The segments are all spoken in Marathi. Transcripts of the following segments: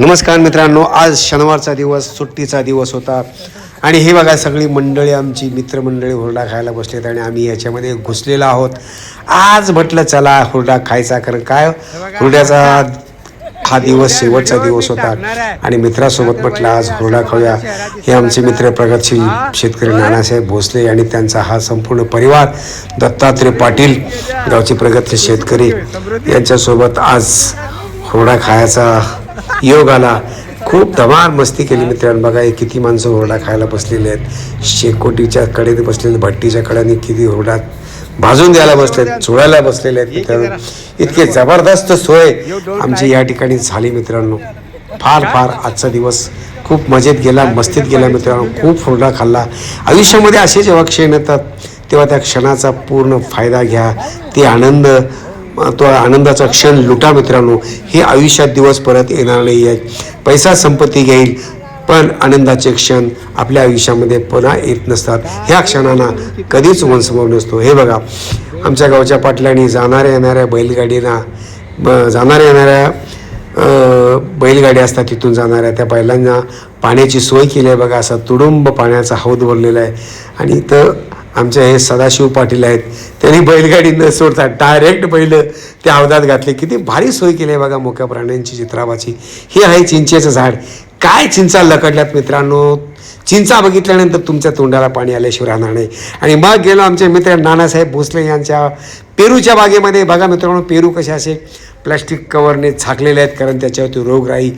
नमस्कार मित्रांनो आज शनिवारचा दिवस सुट्टीचा दिवस होता. आणि हे बघा सगळी मंडळी आमची मित्रमंडळी हुरडा खायला बसलेत आणि आम्ही याच्यामध्ये घुसलेलो आहोत. आज म्हटलं चला हुरडा खायचा कारण काय? हुरड्याचा हा दिवस शेवटचा दिवस होता. आणि मित्रासोबत म्हटलं आज हुरडा खाऊया. हे आमचे मित्र प्रगतशील शेतकरी नानासाहेब भोसले आणि त्यांचा हा संपूर्ण परिवार दत्तात्रय पाटील गावचे प्रगतशील शेतकरी यांच्यासोबत आज हुरडा खायचा योग आला खूप धमाल मस्ती केली मित्रांनो. बघा हे किती माणसं हुरडा खायला बसलेले आहेत. शेकोटीच्या कडेने बसलेले भट्टीच्या कड्याने किती हुरडा भाजून द्यायला बसलेत चोळायला बसलेले आहेत मित्रांनो. इतके जबरदस्त सोय आमची या ठिकाणी झाली मित्रांनो. फार फार आजचा दिवस खूप मजेत गेला मस्तीत गेला मित्रांनो. खूप हुरडा खाल्ला. आयुष्यामध्ये असे जेव्हा क्षण येतात तेव्हा त्या क्षणाचा पूर्ण फायदा घ्या. ते आनंद तो आनंदाचा क्षण लुटा मित्रांनो. हे आयुष्यात दिवस परत येणार नाही आहे. पैसा संपत्ती घेईल पण आनंदाचे क्षण आपल्या आयुष्यामध्ये पुन्हा येत नसतात. ह्या क्षणांना कधीच वंशभव नसतो. हे बघा आमच्या गावच्या पाटलांनी जाणाऱ्या येणाऱ्या बैलगाडीना ब- जाणाऱ्या येणाऱ्या बैलगाड्या असतात तिथून जाणाऱ्या त्या बैलांना पाण्याची सोय केली आहे बघा. असा तुडुंब पाण्याचा हौद भरलेला आहे. आणि इथं आमचे हे सदाशिव पाटील आहेत. त्यांनी बैलगाडी न सोडता डायरेक्ट बैल त्या अवधात घातले. किती भारी सोय केली आहे बघा मोक्या प्राण्यांची चित्रावाची हे आहे चिंचेचं झाड. काय चिंचा लकडल्यात मित्रांनो? चिंचा बघितल्यानंतर तुमच्या तोंडाला पाणी आल्याशिवाय राहणार नाही. आणि मग गेलो आमचे मित्र नानासाहेब भोसले यांच्या पेरूच्या बागेमध्ये. बघा मित्रांनो पेरू कसे असे प्लॅस्टिक कवरने झाकलेले आहेत कारण त्याच्यावरती रोगराई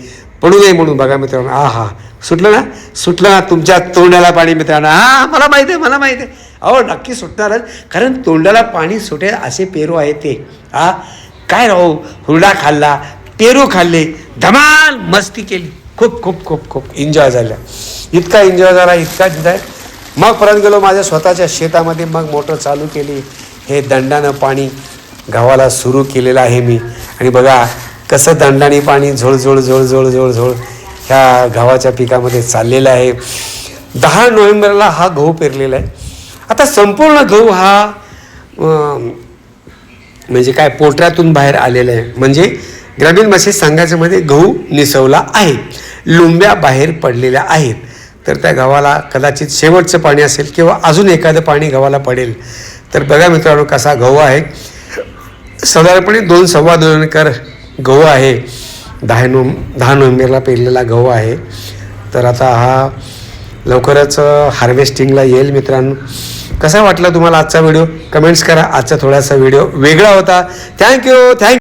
पडू नये म्हणून. बघा मित्रांनो आ हा सुटलं ना? सुटलं ना? तुमच्या तोंडाला पाणी मित्रांनो. हा मला माहिती आहे मला माहिती आहे. अहो नक्की सुटणारच. कारण तोंडाला पाणी सुटेल असे पेरू आहे ते. हा? काय राहू हुरडा खाल्ला पेरू खाल्ले धमाल मस्ती केली. खूप खूप खूप खूप एन्जॉय झाला. इतका एन्जॉय झाला इतका एन्जॉय मग परत गेलो माझ्या स्वतःच्या शेतामध्ये मग मोटर चालू केली. हे दंडानं पाणी गावाला सुरू केलेलं आहे मी. आणि बघा कसं दंडाने पाणी झोळ झोळ झोळ झोळ झोळ झोळ ह्या गव्हाच्या पिकामध्ये चाललेलं आहे. दहा नोव्हेंबरला हा गहू पेरलेला आहे. आता संपूर्ण गहू हा म्हणजे काय पोटऱ्यातून बाहेर आलेला आहे. म्हणजे ग्रामीण भाषेत सांगायच्यामध्ये गहू निसवला आहे. लुंब्या बाहेर पडलेल्या आहेत. तर त्या गव्हाला कदाचित शेवटचं पाणी असेल किंवा अजून एखादं पाणी गव्हाला पडेल. तर बघा मित्रांनो कसा गहू आहे. साधारणपणे दोन सव्वा दोन एकर गहू आहे. दहा नोम दहा नोव्हेंबरला पेरलेला गहू आहे. तर आता हा लवकरच हार्वेस्टिंगला येईल मित्रांनो. कसा वाटला तुम्हाला आजचा व्हिडिओ कमेंट्स करा. आजचा थोडासा व्हिडिओ वेगळा होता. Thank you thank you